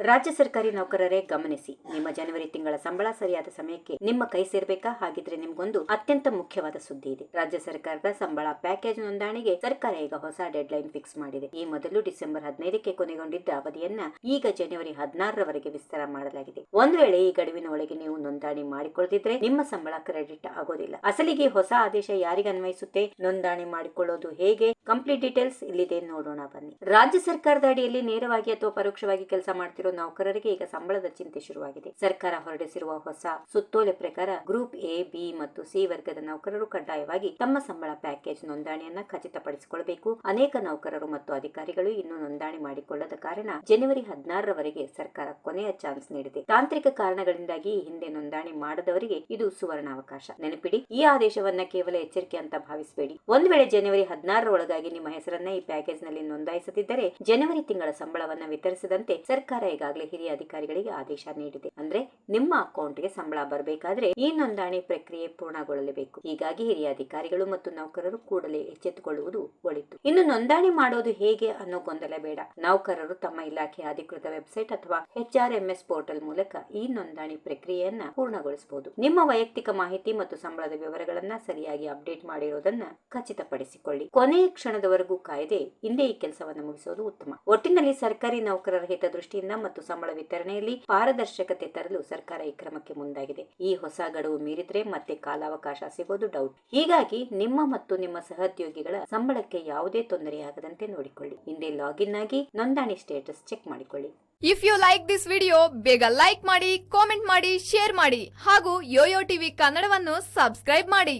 ರಾಜ್ಯ ಸರ್ಕಾರಿ ನೌಕರರೇ ಗಮನಿಸಿ. ನಿಮ್ಮ ಜನವರಿ ತಿಂಗಳ ಸಂಬಳ ಸರಿಯಾದ ಸಮಯಕ್ಕೆ ನಿಮ್ಮ ಕೈ ಸೇರ್ಬೇಕಾ? ಹಾಗಿದ್ರೆ ನಿಮ್ಗೊಂದು ಅತ್ಯಂತ ಮುಖ್ಯವಾದ ಸುದ್ದಿ ಇದೆ. ರಾಜ್ಯ ಸರ್ಕಾರದ ಸಂಬಳ ಪ್ಯಾಕೇಜ್ ನೋಂದಣಿಗೆ ಸರ್ಕಾರ ಈಗ ಹೊಸ ಡೆಡ್ ಲೈನ್ ಫಿಕ್ಸ್ ಮಾಡಿದೆ. ಈ ಮೊದಲು ಡಿಸೆಂಬರ್ ಹದಿನೈದಕ್ಕೆ ಕೊನೆಗೊಂಡಿದ್ದ ಅವಧಿಯನ್ನ ಈಗ ಜನವರಿ ಹದಿನಾರರವರೆಗೆ ವಿಸ್ತಾರ ಮಾಡಲಾಗಿದೆ. ಒಂದ್ ವೇಳೆ ಈ ಗಡುವಿನ ಒಳಗೆ ನೀವು ನೋಂದಣಿ ಮಾಡಿಕೊಳ್ಳದಿದ್ರೆ ನಿಮ್ಮ ಸಂಬಳ ಕ್ರೆಡಿಟ್ ಆಗೋದಿಲ್ಲ. ಅಸಲಿಗೆ ಹೊಸ ಆದೇಶ ಯಾರಿಗೆ ಅನ್ವಯಿಸುತ್ತೆ? ನೋಂದಣಿ ಮಾಡಿಕೊಳ್ಳೋದು ಹೇಗೆ? ಕಂಪ್ಲೀಟ್ ಡೀಟೇಲ್ಸ್ ಇಲ್ಲಿದೆ. ನೋಡೋಣ ಬನ್ನಿ. ರಾಜ್ಯ ಸರ್ಕಾರದ ಅಡಿಯಲ್ಲಿ ನೇರವಾಗಿ ಅಥವಾ ಪರೋಕ್ಷವಾಗಿ ಕೆಲಸ ಮಾಡ್ತಿರೋ ನೌಕರರಿಗೆ ಈಗ ಸಂಬಳದ ಚಿಂತೆ ಶುರುವಾಗಿದೆ. ಸರ್ಕಾರ ಹೊರಡಿಸಿರುವ ಹೊಸ ಸುತ್ತೋಲೆ ಪ್ರಕಾರ ಗ್ರೂಪ್ ಎ, ಬಿ ಮತ್ತು ಸಿ ವರ್ಗದ ನೌಕರರು ಕಡ್ಡಾಯವಾಗಿ ತಮ್ಮ ಸಂಬಳ ಪ್ಯಾಕೇಜ್ ನೋಂದಣಿಯನ್ನ ಖಚಿತಪಡಿಸಿಕೊಳ್ಳಬೇಕು. ಅನೇಕ ನೌಕರರು ಮತ್ತು ಅಧಿಕಾರಿಗಳು ಇನ್ನೂ ನೋಂದಣಿ ಮಾಡಿಕೊಳ್ಳದ ಕಾರಣ ಜನವರಿ ಹದಿನಾರರವರೆಗೆ ಸರ್ಕಾರ ಕೊನೆಯ ಚಾನ್ಸ್ ನೀಡಿದೆ. ತಾಂತ್ರಿಕ ಕಾರಣಗಳಿಂದಾಗಿ ಹಿಂದೆ ನೋಂದಣಿ ಮಾಡದವರಿಗೆ ಇದು ಸುವರ್ಣಾವಕಾಶ. ನೆನಪಿಡಿ, ಈ ಆದೇಶವನ್ನ ಕೇವಲ ಎಚ್ಚರಿಕೆ ಅಂತ ಭಾವಿಸಬೇಡಿ. ಒಂದ್ ವೇಳೆ ಜನವರಿ ಹದಿನಾರರ ಒಳಗಾಗಿ ನಿಮ್ಮ ಹೆಸರನ್ನ ಈ ಪ್ಯಾಕೇಜ್ನಲ್ಲಿ ನೋಂದಾಯಿಸದಿದ್ದರೆ, ಜನವರಿ ತಿಂಗಳ ಸಂಬಳವನ್ನ ವಿತರಿಸದಂತೆ ಸರ್ಕಾರ ಈಗಾಗಲೇ ಹಿರಿಯ ಅಧಿಕಾರಿಗಳಿಗೆ ಆದೇಶ ನೀಡಿದೆ. ಅಂದ್ರೆ ನಿಮ್ಮ ಅಕೌಂಟ್ಗೆ ಸಂಬಳ ಬರಬೇಕಾದ್ರೆ ಈ ನೋಂದಣಿ ಪ್ರಕ್ರಿಯೆ ಪೂರ್ಣಗೊಳ್ಳಲೇಬೇಕು. ಹೀಗಾಗಿ ಹಿರಿಯ ಅಧಿಕಾರಿಗಳು ಮತ್ತು ನೌಕರರು ಕೂಡಲೇ ಎಚ್ಚೆತ್ತುಕೊಳ್ಳುವುದು ಒಳಿತು. ಇನ್ನು ನೋಂದಣಿ ಮಾಡೋದು ಹೇಗೆ ಅನ್ನೋ ಗೊಂದಲ ಬೇಡ. ನೌಕರರು ತಮ್ಮ ಇಲಾಖೆಯ ಅಧಿಕೃತ ವೆಬ್ಸೈಟ್ ಅಥವಾ ಎಚ್ ಆರ್ ಎಂಎಸ್ ಪೋರ್ಟಲ್ ಮೂಲಕ ಈ ನೋಂದಣಿ ಪ್ರಕ್ರಿಯೆಯನ್ನ ಪೂರ್ಣಗೊಳಿಸಬಹುದು. ನಿಮ್ಮ ವೈಯಕ್ತಿಕ ಮಾಹಿತಿ ಮತ್ತು ಸಂಬಳದ ವಿವರಗಳನ್ನ ಸರಿಯಾಗಿ ಅಪ್ಡೇಟ್ ಮಾಡಿರೋದನ್ನ ಖಚಿತಪಡಿಸಿಕೊಳ್ಳಿ. ಕೊನೆಯ ಕ್ಷಣದವರೆಗೂ ಕಾಯ್ದೆ, ಹಿಂದೆ ಈ ಕೆಲಸವನ್ನು ಮುಗಿಸೋದು ಉತ್ತಮ. ಒಟ್ಟಿನಲ್ಲಿ ಸರ್ಕಾರಿ ನೌಕರರ ಹಿತದೃಷ್ಟಿಯಿಂದ ಮತ್ತು ಸಂಬಳ ವಿತರಣೆಯಲ್ಲಿ ಪಾರದರ್ಶಕತೆ ತರಲು ಸರ್ಕಾರ ಈ ಕ್ರಮಕ್ಕೆ ಮುಂದಾಗಿದೆ. ಈ ಹೊಸ ಗಡುವು ಮೀರಿದ್ರೆ ಮತ್ತೆ ಕಾಲಾವಕಾಶ ಸಿಗೋದು ಡೌಟ್ ಹೀಗಾಗಿ ನಿಮ್ಮ ಮತ್ತು ನಿಮ್ಮ ಸಹೋದ್ಯೋಗಿಗಳ ಸಂಬಳಕ್ಕೆ ಯಾವುದೇ ತೊಂದರೆಯಾಗದಂತೆ ನೋಡಿಕೊಳ್ಳಿ. ಹಿಂದೆ ಲಾಗಿನ್ ಆಗಿ ನೋಂದಣಿ ಸ್ಟೇಟಸ್ ಚೆಕ್ ಮಾಡಿಕೊಳ್ಳಿ. If you like this video ಬೇಗ ಲೈಕ್ ಮಾಡಿ ಕಾಮೆಂಟ್ ಮಾಡಿ ಶೇರ್ ಮಾಡಿ ಹಾಗೂ ಯೋಯೋ ಟಿವಿ ಕನ್ನಡವನ್ನು ಸಬ್ಸ್ಕ್ರೈಬ್ ಮಾಡಿ.